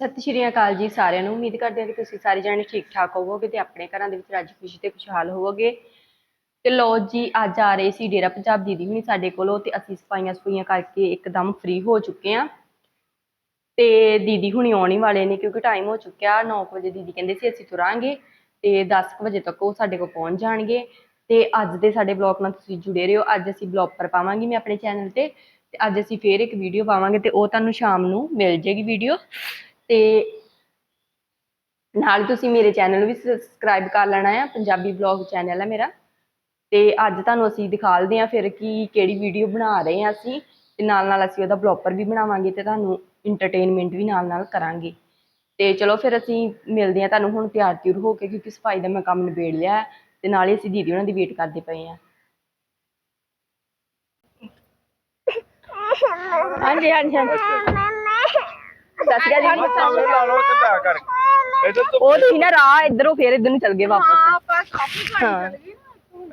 ਸਤਿ ਸ਼੍ਰੀ ਅਕਾਲ ਜੀ ਸਾਰਿਆਂ ਨੂੰ। ਉਮੀਦ ਕਰਦੇ ਹਾਂ ਕਿ ਤੁਸੀਂ ਸਾਰੇ ਜਾਣੇ ਠੀਕ ਠਾਕ ਹੋਵੋਗੇ ਤੇ ਆਪਣੇ ਘਰਾਂ ਦੇ ਵਿੱਚ ਰੱਜ ਖੁਸ਼ੀ ਤੇ ਖੁਸ਼ਹਾਲ ਹੋਵੋਗੇ। ਤੇ ਲੋ ਜੀ, ਅੱਜ ਆ ਰਹੇ ਸੀ ਡੇਰਾ ਪੰਜਾਬ ਦੀਦੀ ਹੁਣੀ ਸਾਡੇ ਕੋਲੋਂ ਤੇ ਅਸੀਂ ਸਫਾਈਆਂ ਸਫੂਈਆਂ ਕਰਕੇ ਇੱਕਦਮ ਫ੍ਰੀ ਹੋ ਚੁੱਕੇ ਆ ਤੇ ਦੀਦੀ ਹੁਣੀ ਆਉਣ ਵਾਲੇ ਨੇ ਕਿਉਂਕਿ ਟਾਈਮ ਹੋ ਚੁੱਕਿਆ 9 ਵਜੇ ਦੀਦੀ ਕਹਿੰਦੇ ਸੀ ਅਸੀਂ ਤੁਰਾਂਗੇ ਤੇ 10 ਕੁ ਵਜੇ ਤੱਕ ਉਹ ਸਾਡੇ ਕੋਲ ਪਹੁੰਚ ਜਾਣਗੇ। ਤੇ ਅੱਜ ਦੇ ਸਾਡੇ ਬਲੌਗ ਨਾਲ ਤੁਸੀਂ ਜੁੜੇ ਰਹੋ। ਅੱਜ ਅਸੀਂ ਬਲੌਗ ਪਰ ਪਾਵਾਂਗੀ ਮੈਂ ਆਪਣੇ ਚੈਨਲ ਤੇ ਤੇ ਅੱਜ ਅਸੀਂ ਫੇਰ ਇੱਕ ਵੀਡੀਓ ਪਾਵਾਂਗੇ ਤੇ ਉਹ ਤੁਹਾਨੂੰ ਸ਼ਾਮ ਨੂੰ ਮਿਲ ਜੇਗੀ ਵੀਡੀਓ ਤੇ ਨਾਲ ਤੁਸੀਂ ਮੇਰੇ ਚੈਨਲ ਨੂੰ ਵੀ ਸਬਸਕ੍ਰਾਈਬ ਕਰ ਲੈਣਾ ਹੈ ਪੰਜਾਬੀ ਬਲੌਗ ਚੈਨਲ ਹੈ ਮੇਰਾ। ਤੇ ਅੱਜ ਤੁਹਾਨੂੰ ਅਸੀਂ ਦਿਖਾਲਦੇ ਹਾਂ ਫਿਰ ਕਿ ਕਿਹੜੀ ਵੀਡੀਓ ਬਣਾ ਰਹੇ ਹਾਂ ਅਸੀਂ ਤੇ ਨਾਲ ਨਾਲ ਅਸੀਂ ਉਹਦਾ ਬਲੌਪਰ ਵੀ ਬਣਾਵਾਂਗੇ ਤੇ ਤੁਹਾਨੂੰ ਇੰਟਰਟੇਨਮੈਂਟ ਵੀ ਨਾਲ ਨਾਲ ਕਰਾਂਗੇ। ਤੇ ਚਲੋ ਫਿਰ ਅਸੀਂ ਮਿਲਦੇ ਹਾਂ ਤੁਹਾਨੂੰ ਹੁਣ ਤਿਆਰ ਤਿਉਰ ਹੋ ਕੇ ਕਿਉਂਕਿ ਸਫ਼ਾਈ ਦਾ ਮੈਂ ਕੰਮ ਨਿਬੇੜ ਲਿਆ ਤੇ ਨਾਲ ਹੀ ਅਸੀਂ ਦੀਦੀ ਉਹਨਾਂ ਦੀ ਵੇਟ ਕਰਦੇ ਪਏ ਹਾਂ ਹਾਂਜੀ ਹਾਂਜੀ ਹਾਂਜੀ। ਸਤਿ ਸ਼੍ਰੀ ਅਕਾਲ ਜੀ ਸਾਹਮਣੇ ਲਾ ਲਓ ਤੇ ਲਿਆ ਕਰ। ਇਧਰ ਤੋਂ ਉਹ ਤੁਸੀਂ ਨਾ ਰਾਹ ਇਧਰੋਂ ਫੇਰ ਇਧਰ ਨੂੰ ਚੱਲ ਗਏ ਵਾਪਸ। ਹਾਂ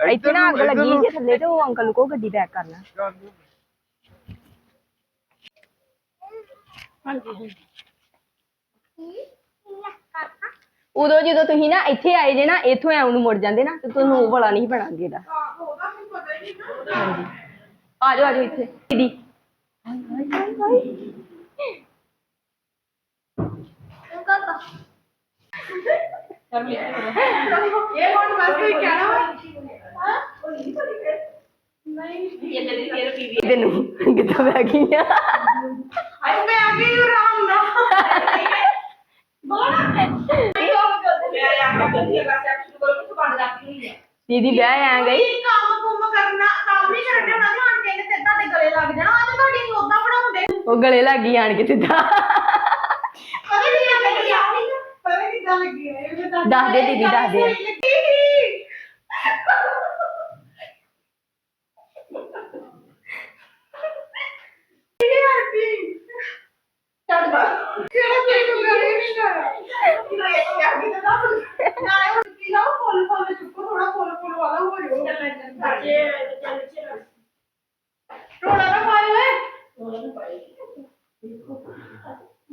ਇੱਥੇ ਨਾ ਅੱਗ ਲੱਗੀ ਜੇ ਥੱਲੇ ਤੇ ਉਹ ਅੰਕਲ ਨੂੰ ਕਹੋ ਗੱਡੀ ਬੈਕ ਕਰਨਾ। ਉਦੋਂ ਜਦੋਂ ਤੁਸੀਂ ਨਾ ਇੱਥੇ ਆਏ ਜੇ ਨਾ ਇੱਥੋਂ ਐਂ ਨੂੰ ਮੁੜ ਜਾਂਦੇ ਨਾ ਤੇ ਤੁਹਾਨੂੰ ਉਹ ਵਾਲਾ ਨਹੀਂ ਬਣਾਂਗੇ ਦਾ ਹਾਂਜੀ। ਆ ਜਾਓ ਆ ਜਾਓ ਇੱਥੇ। ਦੀਦੀ ਇਹ ਹੁਣ ਬਸ ਕੋਈ ਕਹਿਣਾ ਵਾ? ਇਹਦੇ ਨੂੰ ਕਿੱਦਾਂ ਬੈ ਗਈਆਂ ਅੱਜ ਮੈਂ ਆ। ਗਈ ਦੀਦੀ ਆ ਗਈ। ਕੰਮ ਕੁੰਮ ਕਰਨਾ ਕੰਮ ਨਹੀਂ ਕਰਨਾ ਨਾ ਹੁਣ ਕਹਿੰਦੇ ਤੇ ਤੁਹਾਡੇ ਗਲੇ ਲੱਗ ਜਾਣਾ। ਅੱਜ ਤੁਹਾਡੀ ਨੂੰ ਉਦਾਂ ਬਣਾਉਂਦੇ। ਉਹ ਗਲੇ ਲੱਗੀ ਆਣ ਕੇ ਸਿੱਧਾ ਪਤਾ ਨਹੀਂ ਲੱਗੀ ਆ ਪਤਾ ਕਿੱਦਾਂ ਲੱਗੀ ਹੈ ਇਹ ਮੈਂ ਦੱਸ ਦੇ ਦੀਦੀ, ਦੱਸ ਦੇ। ਚੱਲ ਬਸ ਕਿਹੜਾ ਕੋਈ ਨੂੰ ਗਲੇ ਨਹੀਂ ਕਰਾ ਕਿਹੜਾ ਇਹ ਕਿਆ ਕੀਤਾ ਨਾ ਨਾਲੇ ਹੁਣ ਕੀ ਨਾ ਫੁੱਲ ਫੁੱਲ ਚੁੱਕੋ ਥੋੜਾ ਫੁੱਲ ਫੁੱਲ ਵਾਲਾ ਹੋ ਜਾਓ ਚੱਲ ਚੱਲ ਚੱਲ ਚੱਲ ਰੋਣਾ ਨਾ ਪਾਇਓ ਏ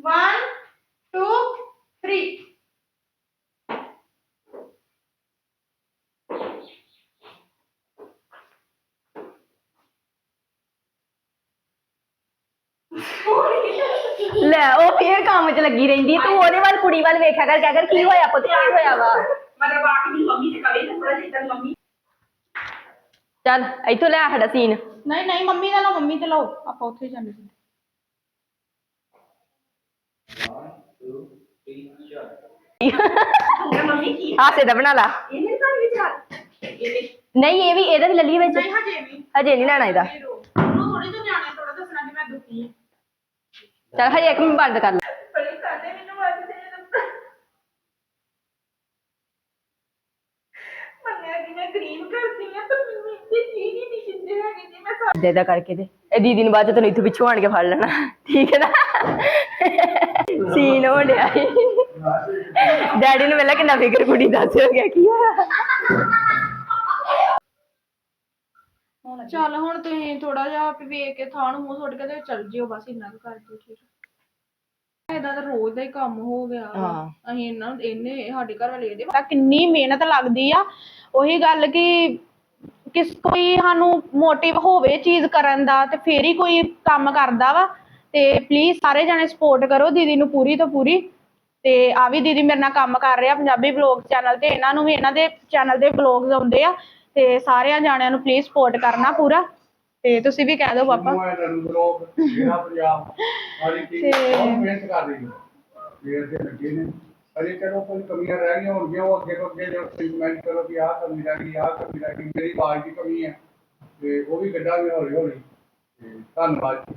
1 2 3 ਲੈ ਉਹ ਫੇਰ ਕੰਮ 'ਚ ਲੱਗੀ ਰਹਿੰਦੀ ਹੈ। ਤੂੰ ਉਹਦੇ ਵੱਲ ਕੁੜੀ ਵੱਲ ਵੇਖਿਆ ਕਰ ਕਹਿ ਕਰ ਕੀ ਹੋਇਆ ਪੁੱਤ ਕੀ ਹੋਇਆ ਵਾ? ਮਤਲਬ ਆਪ ਦੀ ਮੰਮੀ ਤੇ ਕਵੇ ਨਾ ਥੋੜਾ ਜਿਹਾ ਮੰਮੀ। ਚੱਲ ਇੱਥੋਂ ਲੈ ਸਾਡਾ ਸੀਨ। ਨਹੀਂ ਨਹੀਂ ਮੰਮੀ ਦਾ ਲਓ ਮੰਮੀ ਤੇ ਲਓ ਆਪਾਂ ਉੱਥੇ ਜਾਂਦੇ ਸੀ। ਮੰਮੀ ਕੀ ਹਾਸੇ ਦਾ ਬਣਾ ਲਾ। ਇਹਨੇ ਤਾਂ ਵਿਚਾਰ। ਇਹਨੇ ਨਹੀਂ ਇਹ ਵੀ ਇਹਦਾ ਵੀ ਲੱਲੀ ਵਿੱਚ। ਨਹੀਂ ਹਜੇ ਵੀ। ਹਜੇ ਨਹੀਂ ਲੈਣਾ ਇਹਦਾ। ਉਹਨੂੰ ਥੋੜੀ ਤੋਂ ਜਾਣਾ ਥੋੜਾ ਦੱਸਣਾ ਕਿ ਮੈਂ ਦੁਖੀ ਹਾਂ ਚੱਲ ਹਜੇ ਇੱਕ ਮਿੰਟ ਬੰਦ ਕਰ ਲੈ ਬੜੀ ਕਰਦੇ ਮੈਨੂੰ ਅੱਜ ਦੇ ਮੰਨਿਆ ਕਿ ਮੈਂ ਗਰੀਬ ਕਰਦੀ ਆ ਤਾਂ ਮੈਨੂੰ ਇਹ ਚੀਜ਼ ਹੀ ਨਹੀਂ ਦਿੰਦੇ ਹੈਗੇ ਜੀ ਮੈਂ ਸਾ- ਦੇ ਦਾ ਕਰਕੇ ਦੇ। ਇਹ ਦੀਦੀ ਨੂੰ ਬਾਅਦ ਚ ਤੈਨੂੰ ਇੱਥੋਂ ਪਿੱਛੋਂ ਆਣ ਕੇ ਫੜ ਲੈਣਾ। ਠੀਕ ਹੈ ਨਾ? ਸੀਨ ਹੋ ਡਿਆ ਈ। ਡੈਡੀ ਨੂੰ ਵੇਲਾ ਕਿੰਨਾ ਫਿਕਰ ਕੁੜੀ ਦੱਸ ਹੋ ਗਿਆ ਕੀ ਹੋਇਆ ਚੱਲ ਹੁਣ ਤੁਸੀਂ ਥੋੜਾ ਜਿਹਾ ਵੇਖ ਕੇ ਥਾਂ ਨੂੰ ਮੂੰਹ ਸੁੱਟ ਕੇ ਤੇ ਚੱਲ ਜਿਓ ਬਸ ਇੰਨਾ ਕੁ ਕਰ ਦਿਓ ਠੀਕ ਇਹਦਾ ਤਾਂ ਰੋਜ਼ ਦਾ ਹੀ ਕੰਮ ਹੋ ਗਿਆ। ਵਾ। ਹਾਂ। ਅਸੀਂ ਇਹਨਾਂ ਇਹਨੇ ਸਾਡੇ ਘਰ ਵਾਲੇ ਇਹਦੇ ਤਾਂ ਕਿੰਨੀ ਮਿਹਨਤ ਲੱਗਦੀ ਆ। ਉਹੀ ਗੱਲ ਕਿ ਕਿਸ ਕੋਈ ਸਾਨੂੰ ਮੋਟਿਵ ਹੋਵੇ ਚੀਜ਼ ਕਰਨ ਦਾ ਤੇ ਫੇਰ ਹੀ ਕੋਈ ਕੰਮ ਕਰਦਾ ਵਾ। ਤੇ ਪਲੀਜ਼ ਸਾਰੇ ਜਣੇ ਸਪੋਰਟ ਕਰੋ ਦੀਦੀ ਨੂੰ ਪੂਰੀ ਤੋਂ ਪੂਰੀ। ਤੇ ਆ ਵੀ ਦੀਦੀ ਮੇਰੇ ਨਾਲ ਕੰਮ ਕਰ ਰਿਹਾ ਪੰਜਾਬੀ ਬਲੌਗ ਚੈਨਲ ਤੇ। ਇਹਨਾਂ ਨੂੰ ਵੀ ਇਹਨਾਂ ਦੇ ਚੈਨਲ ਦੇ ਬਲੌਗਸ ਆਉਂਦੇ ਆ। ਤੇ ਸਾਰਿਆਂ ਜਾਣਿਆਂ ਨੂੰ ਪਲੀਜ਼ ਸਪੋਰਟ ਕਰਨਾ ਪੂਰਾ। ਤੇ ਤੁਸੀਂ ਵੀ ਕਹਿ ਦਿਓ ਪਾਪਾ। ਲੋਕ ਜਿਹੜਾ ਪੰਜਾਬ ਸਾਰੀ ਚੀਜ਼ ਬਹੁਤ ਮਿਹਨਤ ਕਰ ਰਹੀ ਹੈ। ਜਿਹੜੇ ਦੇ ਲੱਗੇ ਨੇ। ਅਰੇ ਚਲੋ ਕੋਈ ਕਮੀਆਂ ਰਹਿ ਗਈਆਂ ਹੋਣਗੀਆਂ ਉਹ ਅੱਗੇ ਤੋਂ ਅੱਗੇ ਜੋ ਕਮੈਂਟ ਕਰੋ ਕਿ ਆਹ ਕਮੀ ਰਹਿ ਗਈ ਆਹ ਕਮੀ ਰਹਿ ਗਈ ਮੇਰੀ ਆਵਾਜ਼ ਦੀ ਕਮੀ ਹੈ। ਤੇ ਉਹ ਵੀ ਕੱਢਾਂਗੇ ਹੌਲੀ ਹੌਲੀ ਤੇ ਧੰਨਵਾਦ ਜੀ।